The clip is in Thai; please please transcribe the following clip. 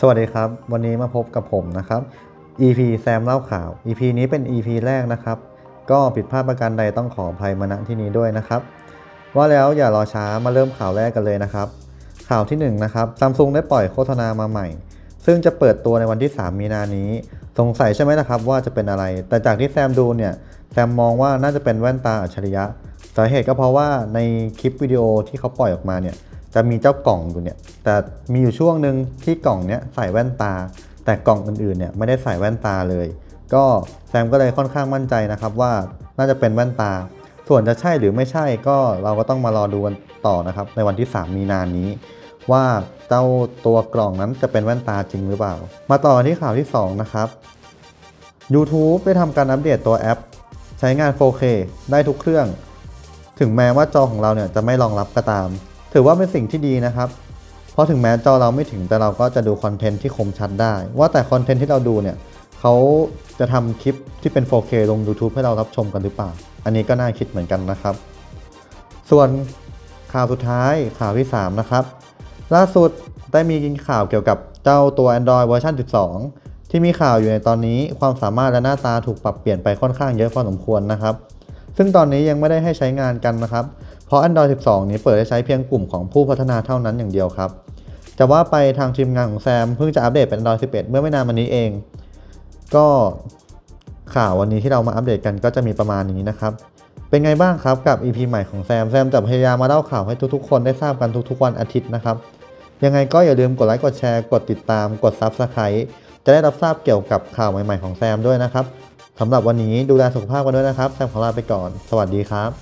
สวัสดีครับ วันนี้มาพบกับผมนะครับ EP แซมเล่าข่าว EP นี้เป็น EP แรกนะครับ ก็ผิดพลาดประการใดต้องขออภัยมาณที่นี้ด้วยนะครับ ว่าแล้วอย่ารอช้ามาเริ่มข่าวแรกกันเลยนะครับ ข่าวที่1นนะครับซัมซุงได้ปล่อยโฆษณามาใหม่ ซึ่งจะเปิดตัวในวันที่ 3 มีนานี้ สงสัยใช่ไหมละครับว่าจะเป็นอะไร แต่จากที่แซมดูเนี่ยแซมมองว่าน่าจะเป็นแว่นตาอัจฉริยะ สาเหตุก็เพราะว่าในคลิปวิดีโอที่เขาปล่อยออกมาเนี่ย จะมีเจ้ากล่องอยู่เนี่ย แต่มีอยู่ช่วงหนึ่งที่กล่องเนี้ยใส่แว่นตา แต่กล่องอื่นๆเนี่ยไม่ได้ใส่แว่นตาเลย ก็แซมก็เลยค่อนข้างมั่นใจนะครับว่าน่าจะเป็นแว่นตา ส่วนจะใช่หรือไม่ใช่ก็เราก็ต้องมารอดูกันต่อนะครับในวันที่ 3 มีนานนี้ ว่าเจ้าตัวกล่องนั้นจะเป็นแว่นตาจริงหรือเปล่า มาต่อที่ข่าวที่ 2 นะครับ YouTube ได้ทำการอัปเดตตัวแอป ใช้งาน 4K ได้ทุกเครื่อง ถึงแม้ว่าจอของเราเนี่ยจะไม่รองรับก็ตาม ถือว่าเป็นสิ่งที่ดีนะครับ เพราะถึงแม้จอเราไม่ถึงแต่เราก็จะดูคอนเทนต์ที่คมชัดได้ ว่าแต่คอนเทนต์ที่เราดูเนี่ยเขาจะทำคลิปที่เป็น 4K ลง YouTube ให้เรารับชมกันหรือเปล่า อันนี้ก็น่าคิดเหมือนกันนะครับ ส่วนข่าวสุดท้ายข่าวที่ 3 นะครับ ล่าสุดได้มีข่าวเกี่ยวกับเจ้าตัว Android เวอร์ชัน12 ที่มีข่าวอยู่ในตอนนี้ ความสามารถและหน้าตาถูกปรับเปลี่ยนไปค่อนข้างเยอะพอสมควรนะครับ ซึ่งตอนนี้ยังไม่ได้ให้ใช้งานกันนะครับ เพราะ Android 12 นี้เปิดให้ใช้เพียงกลุ่มของผู้พัฒนาเท่านั้นอย่างเดียวครับ จะว่าไปทางทีมงานของแซมเพิ่งจะอัปเดตเป็น Android 11 เมื่อไม่นานมานี้เอง ก็ข่าววันนี้ที่เรามาอัปเดตกันก็จะมีประมาณนี้นะครับ เป็นไงบ้างครับกับ EP ใหม่ของแซม แซมจะพยายามมาเล่าข่าวให้ทุกๆ คนได้ทราบกันทุกๆ วันอาทิตย์นะครับ ยังไงก็อย่าลืมกดไลค์ กดแชร์ กดติดตาม กด Subscribe จะได้รับทราบเกี่ยวกับข่าวใหม่ๆของแซมด้วยนะครับสำหรับวันนี้ดูแลสุขภาพกันด้วยนะครับ แซมขอลาไปก่อน สวัสดีครับ